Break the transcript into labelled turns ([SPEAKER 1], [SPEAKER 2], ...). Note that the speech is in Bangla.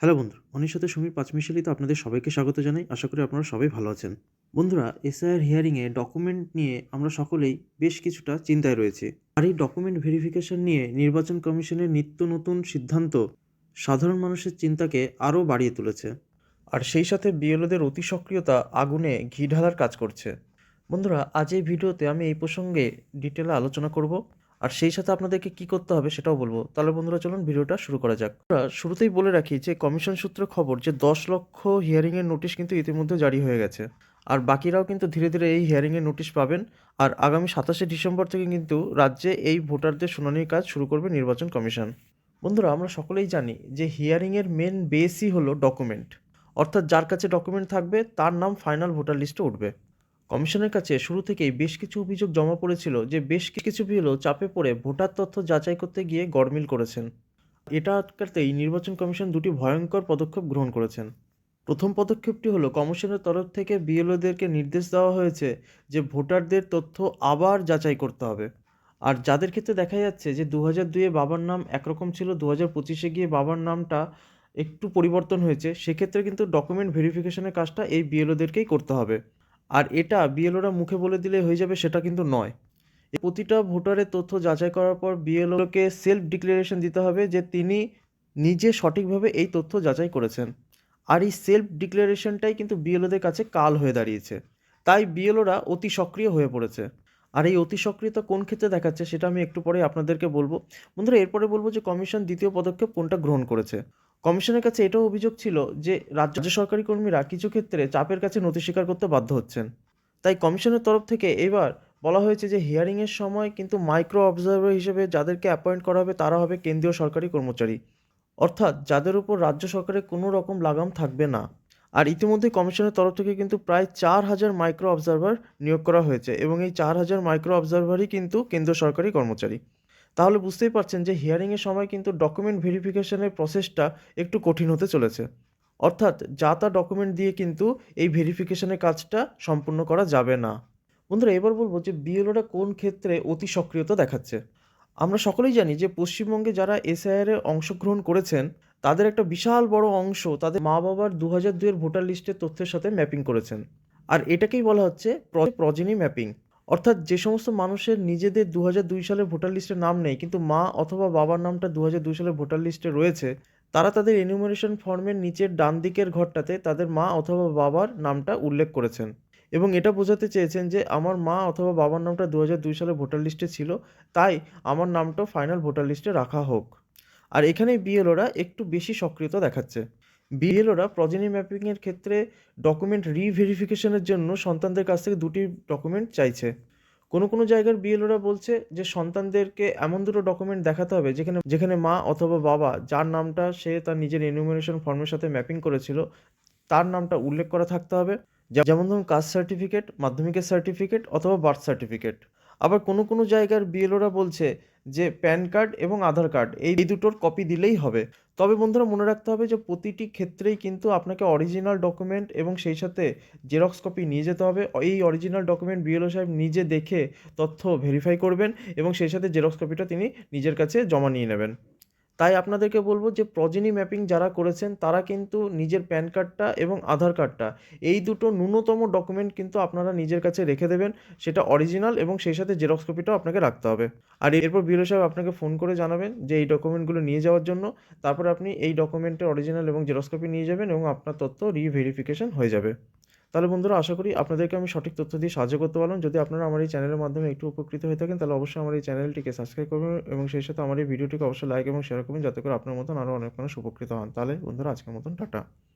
[SPEAKER 1] হ্যালো বন্ধু অনির সাথে সমীর পাঁচমিশালিতে আপনাদের সবাইকে স্বাগত জানাই। আশা করি আপনারা সবাই ভালো আছেন। বন্ধুরা, এসআইআর হিয়ারিংয়ে ডকুমেন্ট নিয়ে আমরা সকলেই বেশ কিছুটা চিন্তায় রয়েছি। আর এই ডকুমেন্ট ভেরিফিকেশন নিয়ে নির্বাচন কমিশনের নিত্য নতুন সিদ্ধান্ত সাধারণ মানুষের চিন্তাকে আরও বাড়িয়ে তুলেছে। আর সেই সাথে বিএলওদের অতি সক্রিয়তা আগুনে ঘি ঢালার কাজ করছে। বন্ধুরা, আজ এই ভিডিওতে আমি এই প্রসঙ্গে ডিটেলে আলোচনা করব। আর সেই সাথে আপনাদেরকে কি করতে হবে সেটাও বলব। তাহলে বন্ধুরা চলুন ভিডিওটা শুরু করা যাক। শুরুতেই বলে রাখি যে কমিশন সূত্রে খবর যে দশ লক্ষ হিয়ারিংয়ের নোটিশ কিন্তু ইতিমধ্যে জারি হয়ে গেছে। আর বাকিরাও কিন্তু ধীরে ধীরে এই হিয়ারিংয়ের নোটিশ পাবেন। আর আগামী সাতাশে ডিসেম্বর থেকে কিন্তু রাজ্যে এই ভোটারদের শুনানির কাজ শুরু করবে নির্বাচন কমিশন। বন্ধুরা, আমরা সকলেই জানি যে হিয়ারিংয়ের মেন বেসই হলো ডকুমেন্ট অর্থাৎ যার কাছে ডকুমেন্ট থাকবে, তার নাম ফাইনাল ভোটার লিস্টে উঠবে। কমিশনের কাছে শুরু থেকেই বেশ কিছু অভিযোগ জমা পড়েছিল যে বেশ কিছু বিএলও চাপে পড়ে ভোটার তথ্য যাচাই করতে গিয়ে গড়মিল করেছেন। এটা আটকাতেই নির্বাচন কমিশন দুটি ভয়ঙ্কর পদক্ষেপ গ্রহণ করেছেন। প্রথম পদক্ষেপটি হলো, কমিশনের তরফ থেকে বিএলওদেরকে নির্দেশ দেওয়া হয়েছে যে ভোটারদের তথ্য আবার যাচাই করতে হবে। আর যাদের ক্ষেত্রে দেখা যাচ্ছে যে দু হাজার দুইয়ে বাবার নাম একরকম ছিল দু হাজার পঁচিশে গিয়ে বাবার নামটা একটু পরিবর্তন হয়েছে, সেক্ষেত্রে কিন্তু ডকুমেন্ট ভেরিফিকেশনের কাজটা এই বিএলওদেরকেই করতে হবে। আর এটা বিএলওরা মুখে বলে দিলে হয়ে যাবে সেটা কিন্তু নয়। প্রতিটা ভোটারের তথ্য যাচাই করার পর বিএলওকে সেলফ ডিক্লারেশন দিতে হবে যে তিনি নিজে সঠিকভাবে এই তথ্য যাচাই করেছেন। আর এই সেলফ ডিক্লারেশনটাই কিন্তু বিএলওদের কাছে কাল হয়ে দাঁড়িয়েছে। তাই বিএলওরা অতি সক্রিয় হয়ে পড়েছে। আর এই অতি সক্রিয়তা কোন ক্ষেত্রে দেখাচ্ছে সেটা আমি একটু পরে আপনাদেরকে বলব। বন্ধুরা, এরপরে বলব যে কমিশন দ্বিতীয় পদক্ষেপ কোনটা গ্রহণ করেছে। কমিশনের কাছে এটাও অভিযোগ ছিল যে রাজ্য সরকারি কর্মীরা কিছু ক্ষেত্রে চাপের কাছে নথি স্বীকার করতে বাধ্য হচ্ছেন। তাই কমিশনের তরফ থেকে এবার বলা হয়েছে যে হিয়ারিংয়ের সময় কিন্তু মাইক্রো অবজারভার হিসেবে যাদেরকে অ্যাপয়েন্ট করা হবে তারা হবে কেন্দ্রীয় সরকারি কর্মচারী। অর্থাৎ যাদের উপর রাজ্য সরকারের কোনো রকম লাগাম থাকবে না। আর ইতিমধ্যে কমিশনের তরফ থেকে কিন্তু প্রায় চার হাজার মাইক্রো অবজারভার নিয়োগ করা হয়েছে এবং এই চার হাজার মাইক্রো অবজারভারই কিন্তু কেন্দ্র সরকারি কর্মচারী। তাহলে বুঝতেই পারছেন যে হিয়ারিংয়ের সময় কিন্তু ডকুমেন্ট ভেরিফিকেশনের প্রসেসটা একটু কঠিন হতে চলেছে। অর্থাৎ যা তা ডকুমেন্ট দিয়ে কিন্তু এই ভেরিফিকেশনের কাজটা সম্পূর্ণ করা যাবে না। বন্ধুরা, এবার বলব যে বিএলওরা কোন ক্ষেত্রে অতি সক্রিয়তা দেখাচ্ছে? আমরা সকলেই জানি যে পশ্চিমবঙ্গে যারা এসআইআর এ অংশগ্রহণ করেছেন, তাদের একটা বিশাল বড় অংশ তাদের মা বাবার দু হাজার দুইয়ের ভোটার লিস্টের তথ্যের সাথে ম্যাপিং করেছেন। আর এটাকেই বলা হচ্ছে প্রজেনি ম্যাপিং অর্থাৎ যে সমস্ত মানুষের নিজেদের দু দুই সালের ভোটার লিস্টে নাম নেই, কিন্তু মা অথবা বাবার নামটা দু দুই সালের ভোটার লিস্টে রয়েছে, তারা তাদের এনিউমারেশন ফর্মের নিচের ডান দিকের ঘরটাতে তাদের মা অথবা বাবার নামটা উল্লেখ করেছেন। এবং এটা বোঝাতে চেয়েছেন যে, আমার মা অথবা বাবার নামটা দু দুই সালের ভোটার লিস্টে ছিল, তাই আমার নামটাও ফাইনাল ভোটার লিস্টে রাখা হোক। আর এখানে বিএলওরা একটু বেশি সক্রিয়তা দেখাচ্ছে। বিএলওরা প্রজেনি ম্যাপিংয়ের ক্ষেত্রে ডকুমেন্ট রিভেরিফিকেশনের জন্য সন্তানদের কাছ থেকে দুটি ডকুমেন্ট চাইছে। কোনো কোনো জায়গার বিএলওরা বলছে যে সন্তানদেরকে এমন দুটো ডকুমেন্ট দেখাতে হবে যেখানে যেখানে মা অথবা বাবা, যার নামটা সে তার নিজের এনুমিনেশন ফর্মের সাথে ম্যাপিং করেছিল, তার নামটা উল্লেখ করা থাকতে হবে। যেমন ধরুন কাস্ট সার্টিফিকেট মাধ্যমিকের সার্টিফিকেট অথবা বার্থ সার্টিফিকেট আবার কোনো কোনো জায়গার বিএলওরা বলছে যে প্যান কার্ড এবং আধার কার্ড, এই দুটোর কপি দিলেই হবে। তবে বন্ধুরা মনে রাখতে হবে যে প্রতিটি ক্ষেত্রেই কিন্তু আপনাকে অরিজিনাল ডকুমেন্ট এবং সেই সাথে জেরক্স কপি নিয়ে যেতে হবে। এই অরিজিনাল ডকুমেন্ট বিএলও সাহেব নিজে দেখে তথ্য ভেরিফাই করবেন এবং সেই সাথে জেরক্স কপিটা তিনি নিজের কাছে জমা নিয়ে নেবেন। তাই আপনাদেরকে বলব যে প্রজেনি ম্যাপিং যারা করেছেন, তারা কিন্তু নিজের প্যান কার্ডটা এবং আধার কার্ডটা এই দুটো ন্যূনতম ডকুমেন্ট কিন্তু আপনারা নিজের কাছে রেখে দেবেন, সেটা অরিজিনাল এবং সেই সাথে জেরক্স কপিটাও আপনাকে রাখতে হবে। আর এরপর বিএলও সাহেব আপনাকে ফোন করে জানাবেন যে এই ডকুমেন্টগুলো নিয়ে যাওয়ার জন্য, তারপর আপনি এই ডকুমেন্টের অরিজিনাল এবং জেরক্স কপি নিয়ে যাবেন এবং আপনার তথ্য রিভেরিফিকেশন হয়ে যাবে। তাহলে বন্ধুরা আশা করি আপনাদেরকে আমি সঠিক তথ্য দিয়ে সাহায্য করতে পারলাম। যদি আপনারা আমার এই চ্যানেলের মাধ্যমে একটু উপকৃত হয়ে থাকেন, তাহলে অবশ্যই আমার এই চ্যানেলটিকে সাবস্ক্রাইব করবেন এবং সেই সাথে আমার এই ভিডিওটিকে অবশ্যই লাইক এবং শেয়ার করবেন, যাতে করে আপনার মতন আরও অনেক মানুষ উপকৃত হন। তাহলে বন্ধুরা আজকের মতন, টাটা।